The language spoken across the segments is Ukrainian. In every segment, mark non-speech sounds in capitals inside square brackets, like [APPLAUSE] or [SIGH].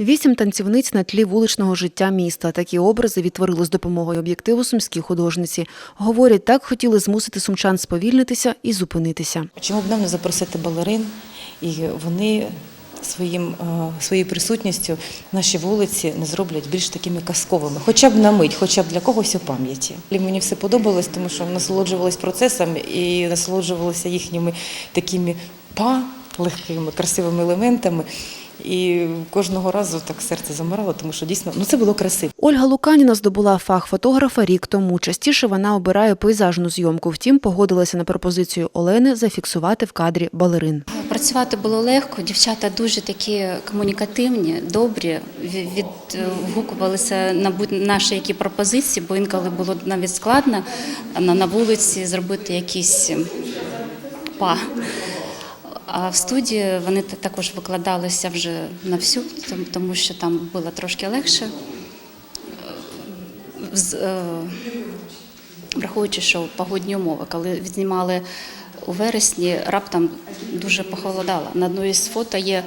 Вісім танцівниць на тлі вуличного життя міста. Такі образи відтворили з допомогою об'єктиву сумські художниці. Говорять, так хотіли змусити сумчан сповільнитися і зупинитися. Чому б нам не запросити балерин, і вони своїм, е, своєю присутністю наші вулиці не зроблять більш такими казковими, хоча б на мить, хоча б для когось у пам'яті. Мені все подобалось, тому що насолоджувалась процесом і насолоджувалася їхніми такими па легкими, красивими елементами. І кожного разу так серце замирало, тому що дійсно ну це було красиво. Ольга Луканіна здобула фах фотографа рік тому. Частіше вона обирає пейзажну зйомку. Втім, погодилася на пропозицію Олени зафіксувати в кадрі балерин. Працювати було легко. Дівчата дуже такі комунікативні, добрі. Відгукувалися на будь- наші які пропозиції, бо інколи було навіть складно на, на вулиці зробити якісь па. А в студії вони також викладалися вже на всю, тому- що там було трошки легше. Е, Враховуючи, що погодні умови, коли відзнімали у вересні, раптом дуже похолодало. На одній із фото є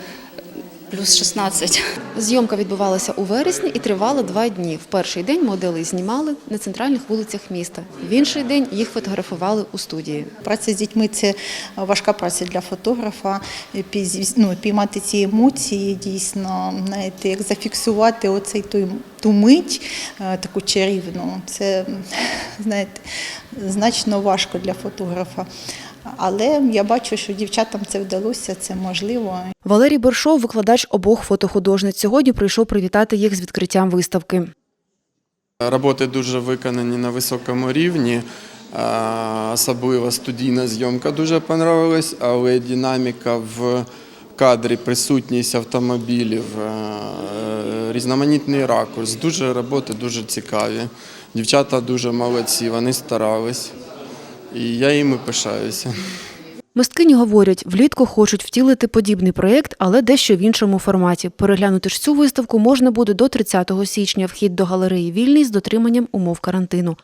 плюс 16. Зйомка відбувалася у вересні і тривала два дні. В перший день модели знімали на центральних вулицях міста. В інший день їх фотографували у студії. Праця з дітьми це важка праця для фотографа. Піз- ну, піймати ці емоції, дійсно, знаєте, як зафіксувати оцей той, ту мить, е, таку чарівну. Це [LAUGHS] знаєте, значно важко для фотографа. Але я бачу, що дівчатам це вдалося, це можливо. Валерій Боршов, викладач обох фотохудожниць, сьогодні прийшов привітати їх з відкриттям виставки. Роботи дуже виконані на високому рівні. Особливо студійна зйомка дуже понравилась, але динаміка в кадрі, присутність автомобілів, різноманітний ракурс. Дуже роботи дуже цікаві. Дівчата дуже молодці, вони старались. І я їм пишаюся. Мисткині говорять, влітку хочуть втілити подібний проєкт, але дещо в іншому форматі. Переглянути ж цю виставку можна буде до 30 січня. Вхід до галереї вільний з дотриманням умов карантину.